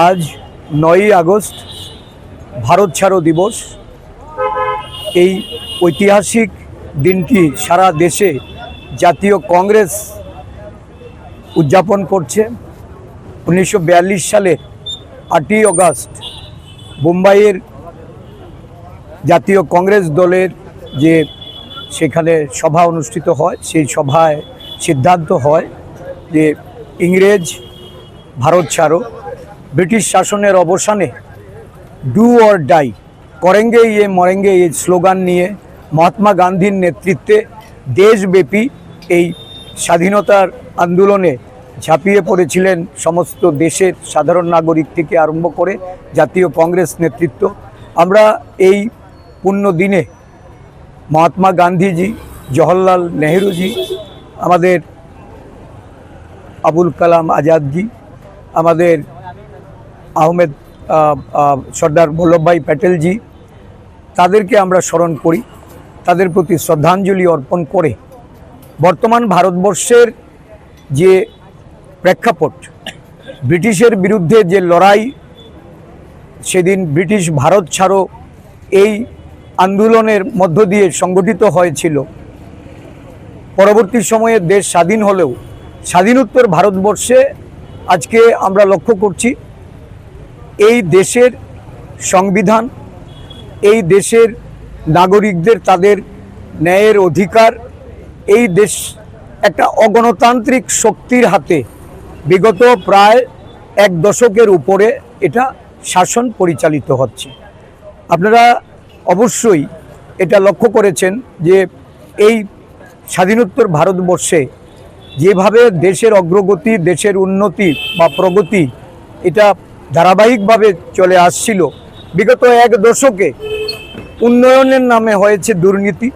আজ নয়ই আগস্ট ভারত ছাড়ো দিবস। এই ঐতিহাসিক দিনটি সারা দেশে জাতীয় কংগ্রেস উদযাপন করছে। উনিশশো বিয়াল্লিশ সালে আটই আগস্ট মুম্বাইয়ের জাতীয় কংগ্রেস দলের যে সেখানে সভা অনুষ্ঠিত হয়, সেই সভায় সিদ্ধান্ত হয় যে ইংরেজ ভারত ছাড়ো। ব্রিটিশ শাসনের অবসানে ডু অর ডাই করেঙ্গে ইয়ে মরেঙ্গে এই স্লোগান নিয়ে মহাত্মা গান্ধীর নেতৃত্বে দেশব্যাপী এই স্বাধীনতার আন্দোলনে ঝাঁপিয়ে পড়েছিলেন সমস্ত দেশের সাধারণ নাগরিক থেকে আরম্ভ করে জাতীয় কংগ্রেস নেতৃত্ব। আমরা এই পুণ্য দিনে মহাত্মা গান্ধীজি, জওহরলাল নেহরুজি, আমাদের আবুল কালাম আজাদজি, আমাদের আহমেদ আহ, আহ, সর্দার বল্লভভাই প্যাটেলজি তাদেরকে আমরা স্মরণ করি। তাদের প্রতি শ্রদ্ধাঞ্জলি অর্পণ করে বর্তমান ভারতবর্ষের যে প্রেক্ষাপট ব্রিটিশের বিরুদ্ধে যে লড়াই সেদিন ব্রিটিশ ভারত ছাড়ো এই আন্দোলনের মধ্য দিয়ে সংগঠিত হয়েছিল। পরবর্তী সময়ে দেশ স্বাধীন হলেও স্বাধীনোত্তর ভারতবর্ষে আজকে আমরা লক্ষ্য করছি এই দেশের সংবিধান, এই দেশের নাগরিকদের তাদের ন্যায়ের অধিকার, এই দেশ একটা অগণতান্ত্রিক শক্তির হাতে বিগত প্রায় এক দশকের উপরে এটা শাসন পরিচালিত হচ্ছে। আপনারা অবশ্যই এটা লক্ষ্য করেছেন যে এই স্বাধীনোত্তর ভারতবর্ষে যেভাবে দেশের অগ্রগতি, দেশের উন্নতি বা প্রগতি এটা ধারাবাহিকভাবে চলে আসছিল। বিগত এক দশকে উন্নয়নের নামে হয়েছে দুর্নীতি।